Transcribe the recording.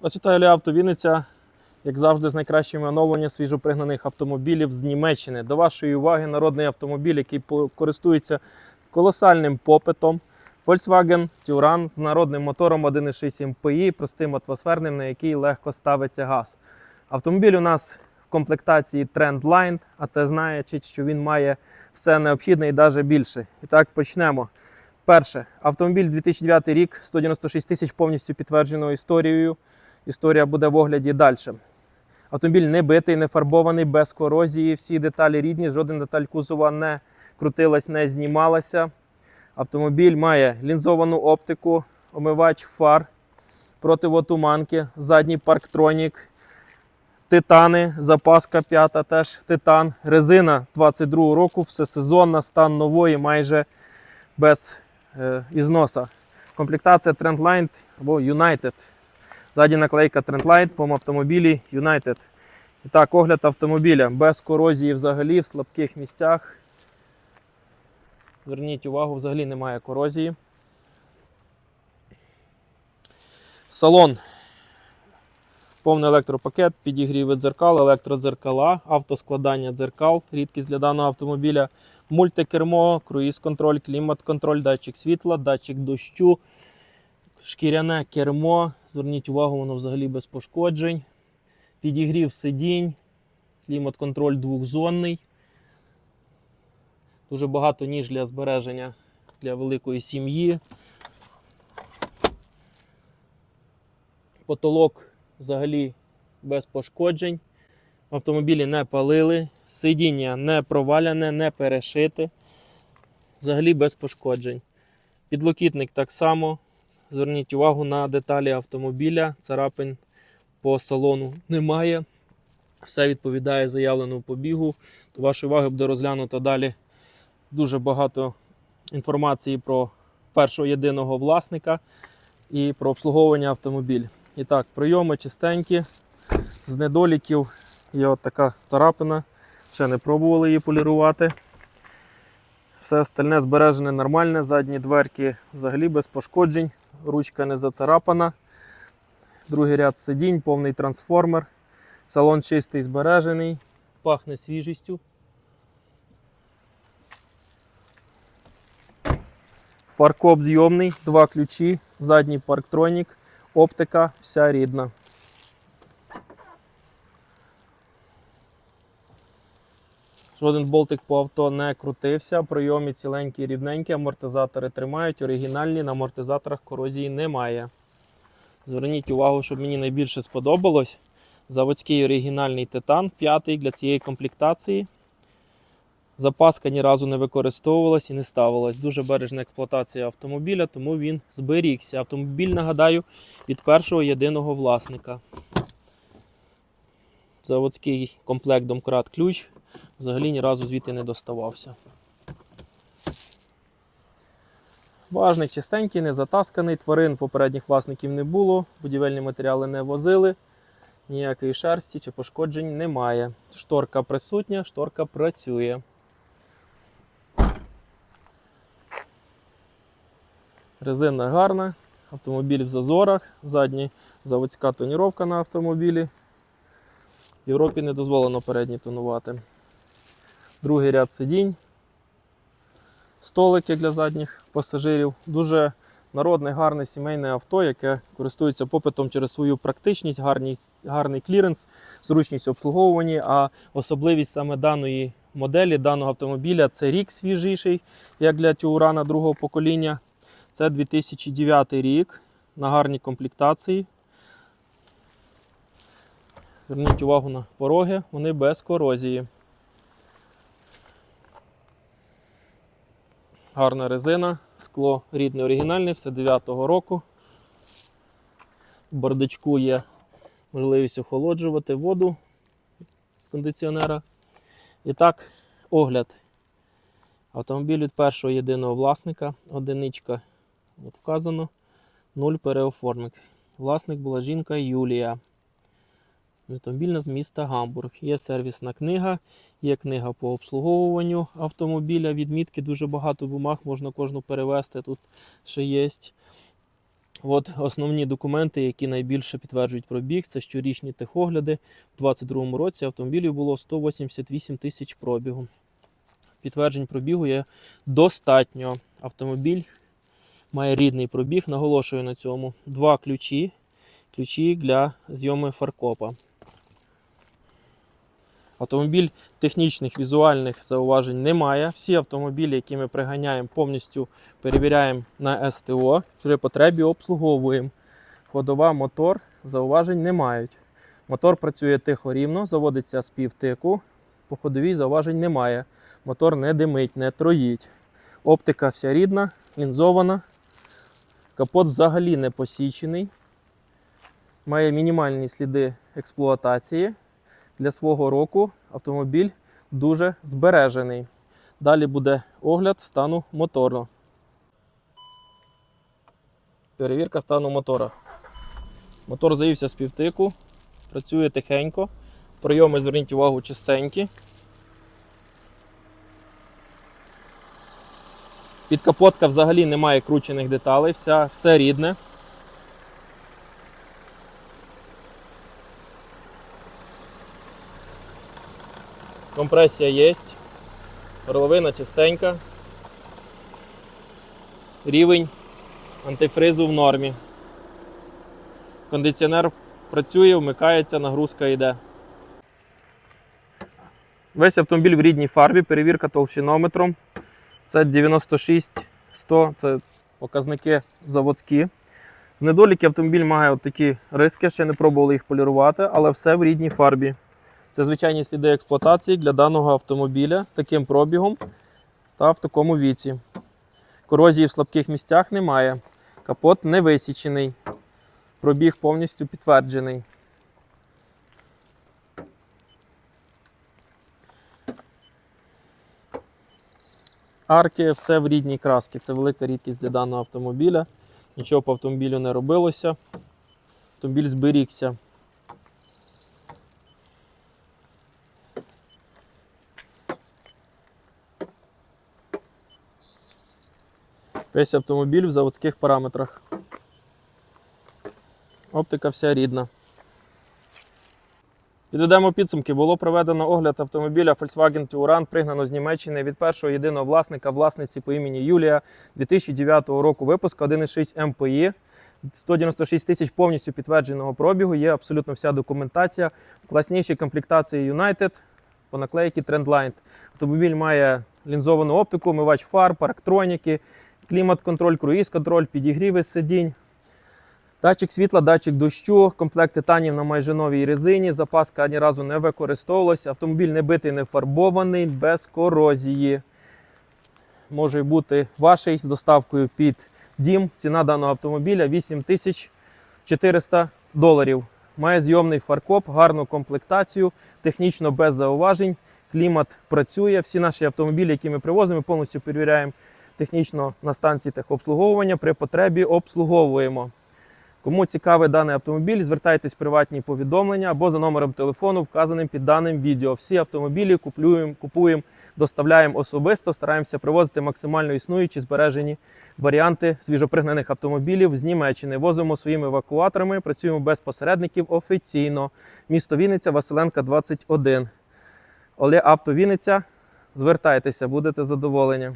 Вас вітаю Авто Вінниця. Як завжди, з найкращими оновленнями свіжопригнаних автомобілів з Німеччини. До вашої уваги народний автомобіль, який користується колосальним попитом. Volkswagen Touran з народним мотором 1,6 MPI, простим атмосферним, на який легко ставиться газ. Автомобіль у нас в комплектації Trendline, а це значить, що він має все необхідне і навіть більше. І так почнемо. Перше, автомобіль 2009 рік, 196 тисяч повністю підтвердженою історією. Історія буде в огляді далі. Автомобіль не битий, не фарбований, без корозії. Всі деталі рідні, жодна деталь кузова не крутилась, не знімалася. Автомобіль має лінзовану оптику, омивач фар, противотуманки, задній парктронік, титани, запаска п'ята, теж титан, резина 22 року, всесезонна, стан нової, майже без е, ізноса. Комплектація Trendline або United. Ззаді наклейка Trendline по автомобілі United. І так, огляд автомобіля без корозії взагалі в слабких місцях. Зверніть увагу, взагалі немає корозії. Салон. Повний електропакет, підігріви дзеркал, електродзеркала, автоскладання дзеркал, рідкість для даного автомобіля, мультикермо, круїз-контроль, клімат-контроль, датчик світла, датчик дощу, шкіряне кермо. Зверніть увагу, воно взагалі без пошкоджень. Підігрів сидінь, клімат-контроль двохзонний. Дуже багато ніж для збереження для великої сім'ї. Потолок взагалі без пошкоджень. В автомобілі не палили, сидіння не проваляне, не перешите. Взагалі без пошкоджень. Підлокітник так само. Зверніть увагу на деталі автомобіля. Царапин по салону немає. Все відповідає заявленому побігу. До вашої уваги буде розглянуто далі дуже багато інформації про першого єдиного власника і про обслуговування автомобіля. І так, прийоми чистенькі, з недоліків є от така царапина. Ще не пробували її полірувати. Все остальне збережене нормальне, задні дверки взагалі без пошкоджень, ручка не зацарапана. Другий ряд сидінь, повний трансформер. Салон чистий збережений, пахне свіжістю. Фаркоп зйомний, два ключі, задній парктронік, оптика, вся рідна. Жоден болтик по авто не крутився, прийомі ціленькі, рівненькі, амортизатори тримають, оригінальні, на амортизаторах корозії немає. Зверніть увагу, щоб мені найбільше сподобалось. Заводський оригінальний титан, п'ятий для цієї комплектації. Запаска ні разу не використовувалась і не ставилась. Дуже бережна експлуатація автомобіля, тому він зберігся. Автомобіль, нагадаю, від першого єдиного власника. Заводський комплект домкрат ключ взагалі ні разу звідти не доставався. Важний, чистенький, не затасканий. Тварин попередніх власників не було, будівельні матеріали не возили, ніякої шерсті чи пошкоджень немає. Шторка присутня, шторка працює. Резина гарна, автомобіль в зазорах, задня заводська тоніровка на автомобілі. Європі не дозволено передні тонувати. Другий ряд сидінь, столики для задніх пасажирів. Дуже народне, гарне сімейне авто, яке користується попитом через свою практичність, гарність, гарний кліренс, зручність обслуговування. А особливість саме даної моделі, даного автомобіля це рік свіжіший, як для Тіурана другого покоління. Це 2009 рік на гарній комплектації. Зверніть увагу на пороги, вони без корозії. Гарна резина, скло рідне оригінальне, все 9-го року. В бардачку є можливість охолоджувати воду з кондиціонера. І так, огляд. Автомобіль від першого єдиного власника, одиничка от вказано, нуль переоформник. Власник була жінка Юлія. Автомобільна з міста Гамбург. Є сервісна книга, є книга по обслуговуванню автомобіля. Відмітки дуже багато бумаг, можна кожну перевести. Тут ще є. От основні документи, які найбільше підтверджують пробіг, це щорічні техогляди. У 2022 році автомобілів було 188 тисяч пробігу. Підтверджень пробігу є достатньо. Автомобіль має рідний пробіг, наголошую на цьому. Два ключі. Ключі для зйоми фаркопа. Автомобіль технічних візуальних зауважень немає. Всі автомобілі, які ми приганяємо, повністю перевіряємо на СТО. При потребі обслуговуємо. Ходова, мотор зауважень не мають. Мотор працює тихо рівно, заводиться з півтику. По ходовій зауважень немає. Мотор не димить, не троїть. Оптика вся рідна, лінзована. Капот взагалі не посічений. Має мінімальні сліди експлуатації. Для свого року автомобіль дуже збережений. Далі буде огляд стану мотору. Перевірка стану мотора. Мотор завівся з півтику, працює тихенько. Прийоми, зверніть увагу, чистенькі. Підкапотка взагалі немає кручених деталей, вся, все рідне. Компресія є. Горловина чистенька. Рівень антифризу в нормі. Кондиціонер працює, вмикається, нагрузка йде. Весь автомобіль в рідній фарбі, перевірка толщинометром. Це 96 100, це показники заводські. З недоліків автомобіль має от такі риски, ще не пробували їх полірувати, але все в рідній фарбі. Це звичайні сліди експлуатації для даного автомобіля з таким пробігом та в такому віці. Корозії в слабких місцях немає. Капот не висічений. Пробіг повністю підтверджений. Арки все в рідній красці. Це велика рідкість для даного автомобіля. Нічого по автомобілю не робилося. Автомобіль зберігся. Весь автомобіль в заводських параметрах. Оптика вся рідна. Підведемо підсумки. Було проведено огляд автомобіля Volkswagen Touran, пригнано з Німеччини від першого єдиного власника, власниці по імені Юлія 2009 року випуску 1,6 МПІ. 196 тисяч повністю підтвердженого пробігу. Є абсолютно вся документація. В класнішій комплектації United по наклейці Trendline. Автомобіль має лінзовану оптику, мивач фар, парктроніки, клімат-контроль, круїз-контроль, підігріви сидінь. Датчик світла, датчик дощу, комплект титанів на майже новій резині. Запаска ні разу не використовувалася. Автомобіль не битий, не фарбований, без корозії. Може бути ваший з доставкою під дім. Ціна даного автомобіля 8400 доларів. Має зйомний фаркоп, гарну комплектацію, технічно без зауважень. Клімат працює. Всі наші автомобілі, які ми привозимо, повністю перевіряємо технічно на станції техобслуговування. При потребі обслуговуємо. Кому цікавий даний автомобіль, звертайтесь в приватні повідомлення або за номером телефону, вказаним під даним відео. Всі автомобілі купуємо, купуємо, доставляємо особисто, стараємося привозити максимально існуючі збережені варіанти свіжопригнаних автомобілів з Німеччини. Возимо своїми евакуаторами, працюємо без посередників офіційно. Місто Вінниця, Василенка, 21. Оле Авто Вінниця. Звертайтеся, будете задоволені.